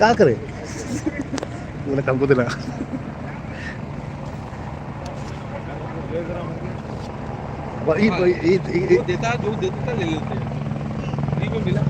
का करे? मैंने काम को देना देता जो देता ले लेते हैं। मिला।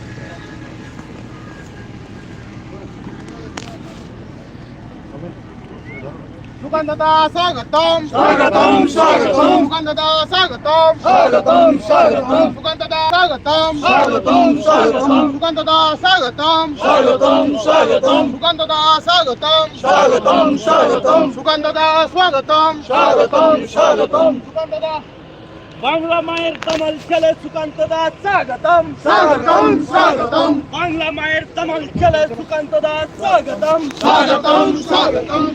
সুকান্তদা স্বাগতম। স্বাগতম স্বাগতম। সুকান্তদা স্বাগতম। স্বাগতম স্বাগতম। সুকান্তদা স্বাগতম। স্বাগতম স্বাগতম। সুকান্তদা স্বাগতম। স্বাগতম স্বাগতম। সুকান্তদা স্বাগতম। স্বাগতম স্বাগতম। সুকান্তদা স্বাগতম। স্বাগতম স্বাগতম। সুকান্তদা বাংলা মায়ের কামাল ছেলে সুকান্ত দাস স্বাগতম। স্বাগতম স্বাগতম। বাংলা মায়ের কামাল ছেলে সুকান্ত দাস স্বাগতম। স্বাগতম স্বাগতম।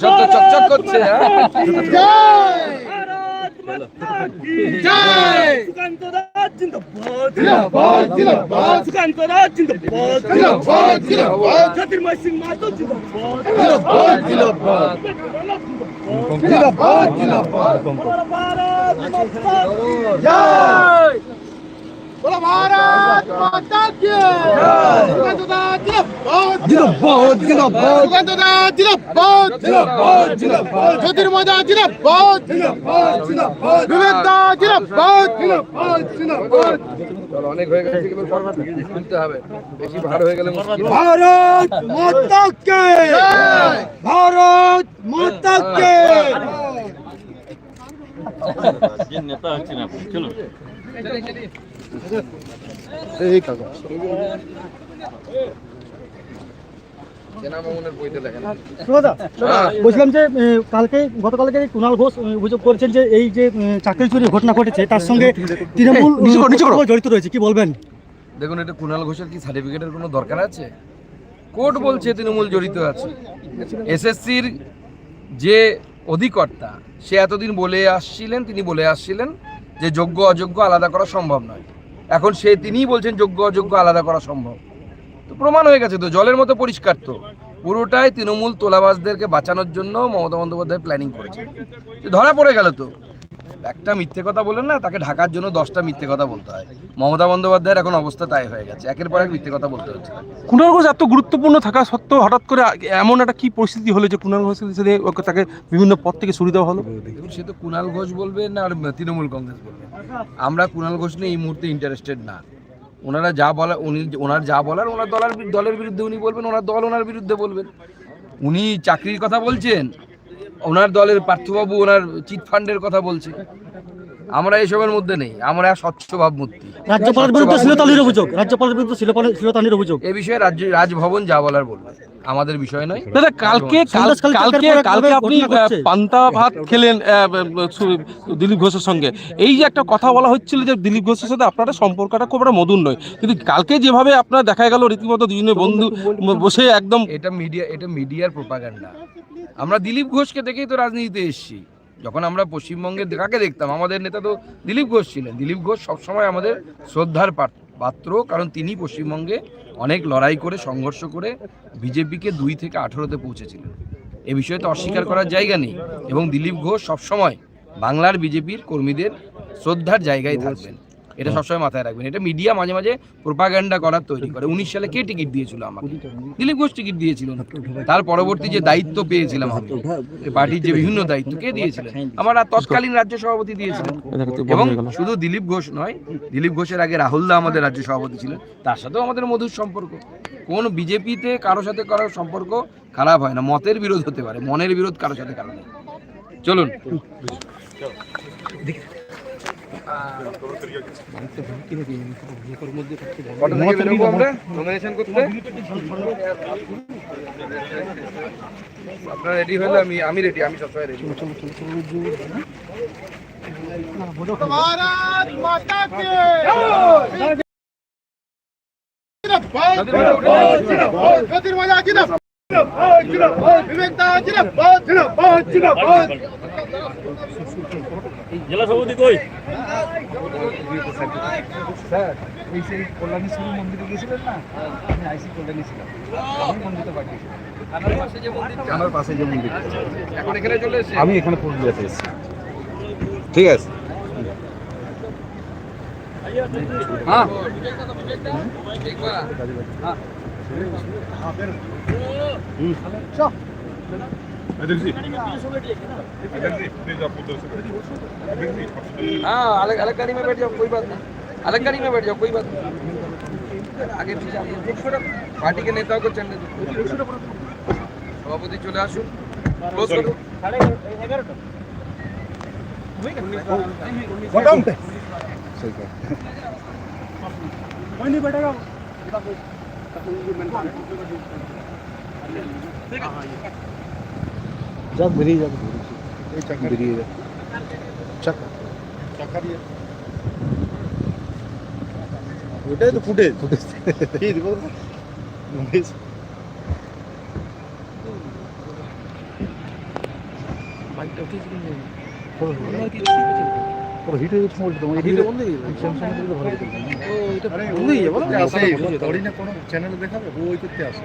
চকচক করছে জ্যোতির্ময় সিং মাতো জিন্দাবাদ বলো ভারত মাতা কি? জিন্দাবাদ। জিন্দাবাদ জিন্দাবাদ। জিন্দাবাদ। জিন্দাবাদ হয়ে গেলে ভারত মাতা এই কাকা লেখেন বলছিলাম যে কালকে গতকালকে কুণাল ঘোষ অভিযোগ করেছেন যে এই যে চাকরি চুরির ঘটনা ঘটেছে তার সঙ্গে তৃণমূল জড়িত রয়েছে কি বলবেন? দেখুন এটা কুণাল ঘোষের কি সার্টিফিকেটের কোনো দরকার আছে? কোর্ট বলছে তৃণমূল জড়িত আছে। এসএসসির যে অধিকর্তা। সে এতদিন বলে আসছিলেন, তিনি বলে আসছিলেন যে যোগ্য, অযোগ্য আলাদা করা সম্ভব নয়। এখন সে, তিনিই বলছেন যোগ্য, অযোগ্য আলাদা করা সম্ভব। তো প্রমাণ হয়ে গেছে তো, জলের মতো পরিষ্কার তো। পুরোটাই তৃণমূল তোলাবাসদেরকে বাঁচানোর জন্য মমতা বন্দ্যোপাধ্যায় প্ল্যানিং করেছে ধরা পড়ে গেল তো। একটা মিথ্যে কথা বলেন না তাকে ঢাকার জন্য দশটা মিথ্যে কথা বলতে হয়। মমতা বন্দ্যোপাধ্যায়ের এখন অবস্থা তাই হয়ে গেছে। একের পর এক মিথ্যে কথা বলতে হচ্ছে। কুণাল ঘোষ এত গুরুত্বপূর্ণ থাকা সত্ত্বেও হঠাৎ করে এমন একটা কি পরিস্থিতি হলো যে কুণাল ঘোষের সাথে তাকে বিভিন্ন পদ থেকে সরিয়ে দেওয়া হলো? সে তো কুণাল ঘোষ বলবে না আর তৃণমূল কংগ্রেস বলবে। আমরা কুণাল ঘোষ নিয়ে এই মুহূর্তে ইন্টারেস্টেড না। ওনারা যা বলার উনি ওনার যা বলার ওনার দলের দলের বিরুদ্ধে উনি বলবেন ওনার দল ওনার বিরুদ্ধে বলবেন। উনি চাকরির কথা বলছেন ওনার দলের পার্থবাবু ওনার চিট ফান্ডের কথা বলছে। আমরা এসবের মধ্যে নেই আমরা স্বচ্ছ ভাবমূর্তি রাজ্যপালের বিরুদ্ধে অভিযোগ রাজ্যপালের বিরুদ্ধে শ্লীলতানির অভিযোগ। এ বিষয়ে রাজ্য রাজভবন যা বলার বলবে আমাদের বিষয় নয়। দাদা কালকে কালকে কালকে আপনি পান্তা ভাত খেলেন আহ, দিলীপ ঘোষের সঙ্গে। এই যে একটা কথা বলা হচ্ছিল যে দিলীপ ঘোষের সাথে আপনারা সম্পর্কটা খুব একটা মধুর নয়। কিন্তু কালকে যেভাবে আপনার দেখা গেল রীতিমতো দুজনে বন্ধু বসে একদম এটা মিডিয়া এটা মিডিয়ার প্রোপাগান্ডা। আমরা দিলীপ ঘোষকে দেখেই তো রাজনীতিতে এসেছি। যখন আমরা পশ্চিমবঙ্গে কাকে দেখতাম? আমাদের নেতা তো দিলীপ ঘোষ ছিলেন। দিলীপ ঘোষ সবসময় আমাদের শ্রদ্ধার পাত- পাত্র, কারণ তিনি পশ্চিমবঙ্গে অনেক লড়াই করে, সংঘর্ষ করে বিজেপিকে দুই থেকে আঠেরোতে পৌঁছেছিলেন। এ বিষয়ে তো অস্বীকার করার জায়গা নেই এবং দিলীপ ঘোষ সবসময় বাংলার বিজেপির কর্মীদের শ্রদ্ধার জায়গায় থাকবেন। এটা সবসময় মাথায় রাখবেন। এটা মিডিয়া মাঝে মাঝে প্রোপাগান্ডা করার তৈরি করে। উনিশ সালে কে টিকিট দিয়েছিল আমাকে? দিলীপ ঘোষ টিকিট দিয়েছিল। তার পরবর্তী যে দায়িত্ব পেয়েছিলাম আমি পার্টির যে বিভিন্ন দায়িত্ব কে দিয়েছিলেন আমার আর তৎকালীন রাজ্য সভাপতি দিয়েছিলেন। এবং শুধু দিলীপ ঘোষ নয় দিলীপ ঘোষের আগে রাহুল দা আমাদের রাজ্য সভাপতি ছিলেন। তার সাথেও আমাদের মধুর সম্পর্ক। কোন বিজেপিতে কারোর সাথে কারোর সম্পর্ক খারাপ হয় না। মতের বিরোধ হতে পারে মনের বিরোধ কারোর সাথে কারও নেই। চলুন। আপনারা রেডি হলে আমি আমি রেডি আমি সবসময় রেডি भारत माता के ज्योतिर्मया जिंदाबाद विवेकता जिंदाबाद जिंदाबाद जिंदाबाद জেলা সভাপতি কই? স্যার এই সেই কল্যাণেশ্বরী মন্দিরে গেছিলেন না? আমি আইসি কল্যাণী ছিলাম। আমি মন্দিরটা পাঠিয়েছি আমার পাশে যে মন্দির এখন এখানে চলে এসেছে? আমি এখানে পুরুলিয়াতে এসেছি। ঠিক আছে। হ্যাঁ। हाँ अलग अलग गाड़ी में बैठ जाओ कोई बात नहीं। अलग गाड़ी में बैठ जाओ कोई बात नहीं। आगे पार्टी के नेताओं को चलने दो। सभापति चले आसो क्लोज करो। बैठेगा। যাক বেরিয়ে যাবে। বেরিয়ে যাবে। চাকা। ওটাই তো ফুটেজ কি হিট হয়ে গেছে। হিটে বন্ধ হয়ে গেছে। স্যামসাং থেকে ভালো করে ও এটা বন্ধ হয়ে যাবে আসে থোড়ি না কোনো চ্যানেলে দেখাবে ও ওই করতে আসে।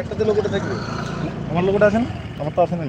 একটা লোক ওটা দেখবে আমার লোকটা আছে না? আমার তো আছে না।